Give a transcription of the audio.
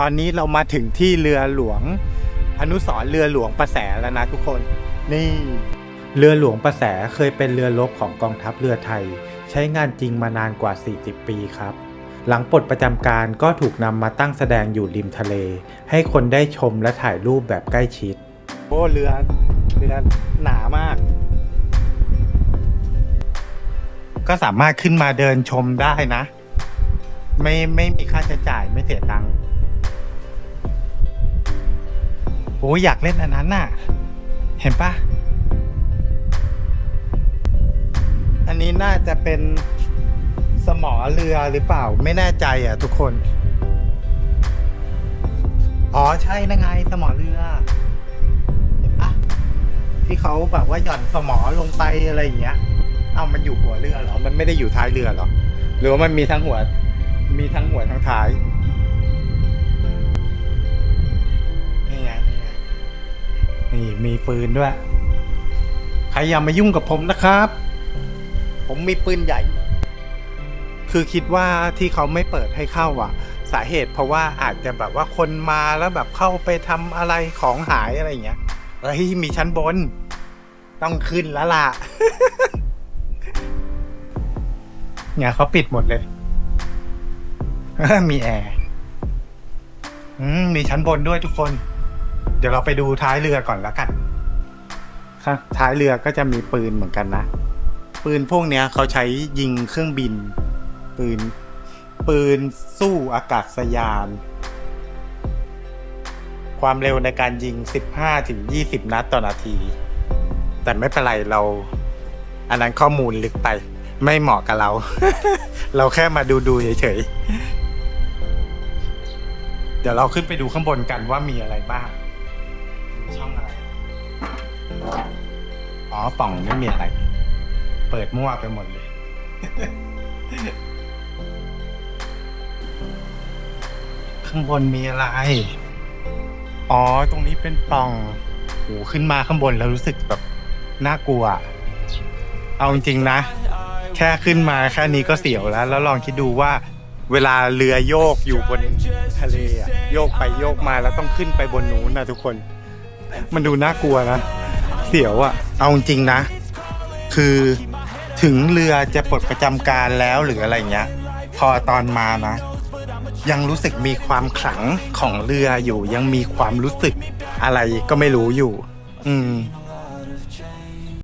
ตอนนี้เรามาถึงที่เรือหลวง อนุสรณ์เรือหลวงประแสแล้วนะทุกคน นี่ เรือหลวงประแสเคยเป็นเรือรบของกองทัพเรือไทย ใช้งานจริงมานานกว่า 40 ปีครับ หลังปลดประจำการก็ถูกนำมาตั้งแสดงอยู่ริมทะเล ให้คนได้ชมและถ่ายรูปแบบใกล้ชิด โอ้เรือเรือหนามาก ก็สามารถขึ้นมาเดินชมได้นะ ไม่ไม่มีค่าใช้จ่ายไม่เสียตังค์ โอ้ยอยากเล่นอันนั้นน่ะ เห็นปะอันนี้น่าจะเป็นสมอเรือหรือเปล่าไม่แน่ใจอะทุกคน อ๋อใช่นะไงสมอเรือ เห็นปะที่เขาแบบว่าหย่อนสมอลงไปอะไรอย่างเงี้ย เอามันอยู่หัวเรือเหรอ มันไม่ได้อยู่ท้ายเรือเหรอ หรือว่ามันมีทั้งหัว มีทั้งหัวทั้งท้าย ปืนด้วย ใครอย่ามายุ่งกับผมนะครับ ผมมีปืนใหญ่ คือคิดว่าที่เขาไม่เปิดให้เข้าอะ สาเหตุเพราะว่าอาจจะแบบว่าคนมาแล้วแบบเข้าไปทำอะไรของหายอะไรอย่างเงี้ยเฮ้ยมีชั้นบน ต้องขึ้นแล้วล่ะเนี่ยเขาปิดหมดเลย มีแอร์มีชั้นบนด้วยทุกคน เดี๋ยวเราไปดูท้ายเรือก่อนล้วกัน ครับท้ายเรือก็จะมีปืนเหมือนกันนะ ปืนพวกเนี้ยเขาใช้ยิงเครื่องบิน ปืน ปืนสู้อากาศยาน ความเร็วในการยิง 15ถึง20 นัดต่อนาที แต่ไม่เป็นไรเรา อันนั้นข้อมูลลึกไป ไม่เหมาะกับเรา เราแค่มาดูดูๆเฉยๆ เดี๋ยวเราขึ้นไปดูข้างบนกันว่ามีอะไรบ้างช่องอะไร อ๋อปล่องไม่มีอะไร เปิดมั่วไปหมดเลย ข้างบนมีอะไร อ๋อ ตรงนี้เป็นปล่องโหขึ้นมาข้างบนแล้วรู้สึกแบบน่ากลัว เอาจริงๆนะ แค่ขึ้นมาแค่นี้ก็เสียวแล้ว แล้วลองคิดดูว่า เวลาเรือโยกอยู่บนทะเลอะโยกไปโยกมาแล้วต้องขึ้นไปบนนู้นนะทุกคน มันดูน่ากลัวนะ เสียวอะเอาจริงนะ คือถึงเรือจะปลดประจำการแล้วหรืออะไรเงี้ย พอตอนมานะ ยังรู้สึกมีความขลังของเรืออยู่ ยังมีความรู้สึกอะไรก็ไม่รู้อยู่ อืม